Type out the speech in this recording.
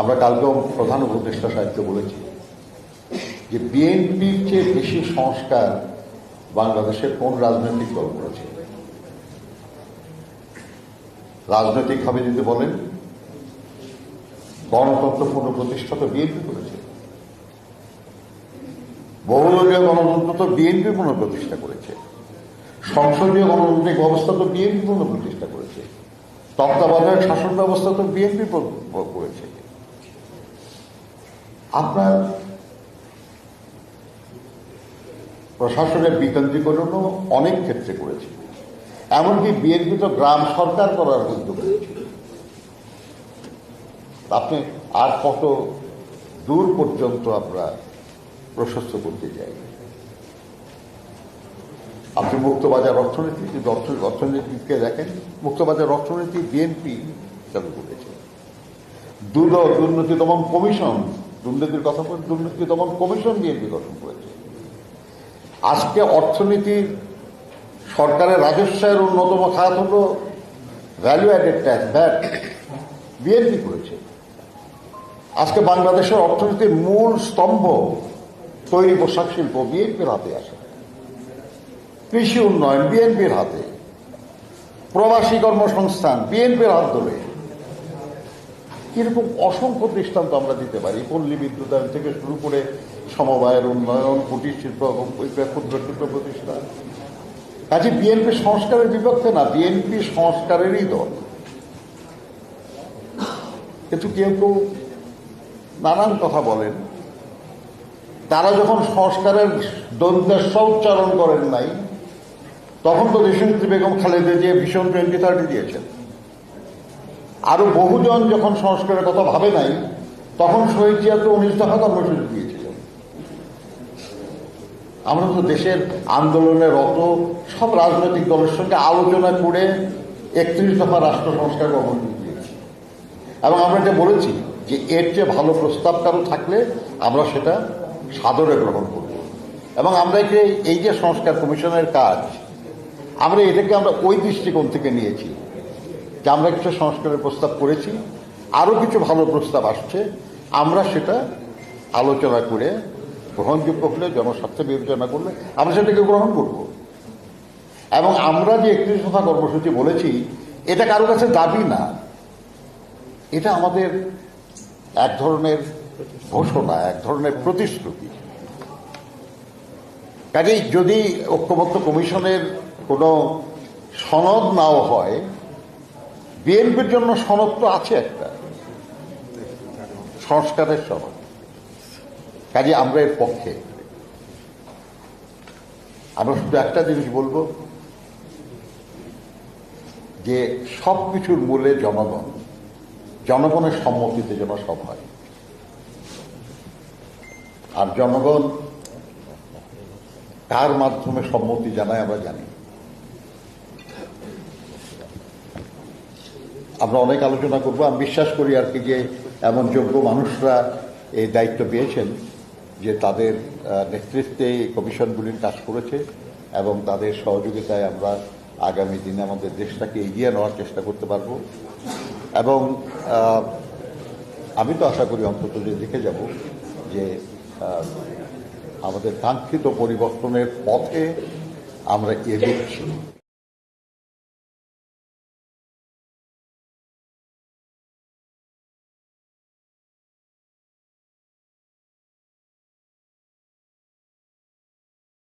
আমরা কালকেও প্রধান উপদেষ্টা সাহিত্য বলেছি যে বিএনপির চেয়ে বেশি সংস্কার বাংলাদেশে কোন রাজনৈতিক দল করেছে? রাজনৈতিকভাবে যদি বলেন গণতন্ত্র পুনঃপ্রতিষ্ঠা তো বিএনপি করেছে। বহুদলীয় গণতন্ত্র তো বিএনপি পুনঃপ্রতিষ্ঠা করেছে। সংসদীয় গণতান্ত্রিক ব্যবস্থা তো বিএনপি পুনঃপ্রতিষ্ঠা করেছে। তত্ত্বাবধায়ক শাসন ব্যবস্থা তো বিএনপি করেছে। আপনার প্রশাসনের বিকেন্দ্রীকরণও অনেক ক্ষেত্রে করেছে। এমনকি বিএনপি তো গ্রাম সরকার করার উদ্যোগ আপনি আর কত দূর পর্যন্ত আমরা প্রশস্ত করতে চাই? আপনি মুক্তবাজার অর্থনীতি, যদি অর্থনীতিকে দেখেন, মুক্তবাজার অর্থনীতি বিএনপি চালু করেছে। দুর্নীতি দমন কমিশন দুর্নীতির কথা বলে দুর্নীতি দমন কমিশন বিএনপি গঠন করেছে। আজকে অর্থনীতির সরকারের রাজস্বের অন্যতম খাত হল value added tax VAT BNP করেছে। আজকে বাংলাদেশের অর্থনীতির মূল স্তম্ভ তৈরি পোশাক শিল্প বিএনপির হাতে আসে। কৃষি উন্নয়ন বিএনপির হাতে। প্রবাসী কর্মসংস্থান বিএনপির হাত ধরে কীরকম অসংখ্য দৃষ্টান্ত আমরা দিতে পারি। পল্লী বিদ্যুতায়ন থেকে শুরু করে সমবায়ের উন্নয়ন, কুটির শিল্প এবং ক্ষুদ্র ক্ষুদ্র প্রতিষ্ঠান। কাজে বিএনপি সংস্কারের বিপক্ষে না, বিএনপি সংস্কারেরই দল। কিন্তু কেউ কেউ নানান কথা বলেন। তারা যখন সংস্কারের দন্তের উচ্চারণ করেন নাই, তখন তো দেশনেত্রী বেগম খালেদা জিয়া ভীষণ টোয়েন্টি থার্টি দিয়েছেন। আরও বহুজন যখন সংস্কারের কথা ভাবে নাই, তখন শহীদ জিয়া তো উনিশ দফা কর্মসূচি দিয়েছিলেন আমরা তো দেশের আন্দোলনে রত সব রাজনৈতিক দলের সঙ্গে আলোচনা করে একত্রিশ দফা রাষ্ট্র সংস্কার কর্মসূচি দিয়েছি এবং আমরা এটা বলেছি যে এর চেয়ে ভালো প্রস্তাব কারও থাকলে আমরা সেটা সাদরে গ্রহণ করব। এবং আমরা একে এই যে সংস্কার কমিশনের কাজ, আমরা এটাকে আমরা ওই দৃষ্টিকোণ থেকে নিয়েছি। যে আমরা কিছু সংস্কারের প্রস্তাব করেছি, আরও কিছু ভালো প্রস্তাব আসছে, আমরা সেটা আলোচনা করে গ্রহণযোগ্য হলে, জনস্বার্থে বিবেচনা করলে আমরা সেটাকে গ্রহণ করব। এবং আমরা যে একত্রিশ দফা কর্মসূচি বলেছি, এটা কারও কাছে দাবি না। এটা আমাদের এক ধরনের ঘোষণা, এক ধরনের প্রতিশ্রুতি। কাজেই যদি ঐক্যবদ্ধ কমিশনের কোনো সনদ নাও হয় বিএনপির জন্য সনদ তো আছে একটা। সংস্কারের সনদ। কাজে আমরা এর পক্ষে। আমরা শুধু একটা জিনিস বলব, যে সব কিছুর মূলে জনগণ, জনগণের সম্মতিতে যেন সব হয়। আর জনগণ কার মাধ্যমে সম্মতি জানায় আমরা জানি। আমরা অনেক আলোচনা করব। আমি বিশ্বাস করি আর কি যে এমন যোগ্য মানুষরা এই দায়িত্ব পেয়েছেন যে তাদের নেতৃত্বে এই কমিশনগুলির কাজ করেছে এবং তাদের সহযোগিতায় আমরা আগামী দিনে আমাদের দেশটাকে এগিয়ে নেওয়ার চেষ্টা করতে পারব। এবং আমি তো আশা করি অন্তত যে দেখে যাব যে আমাদের কাঙ্ক্ষিত পরিবর্তনের পথে আমরা এগোচ্ছি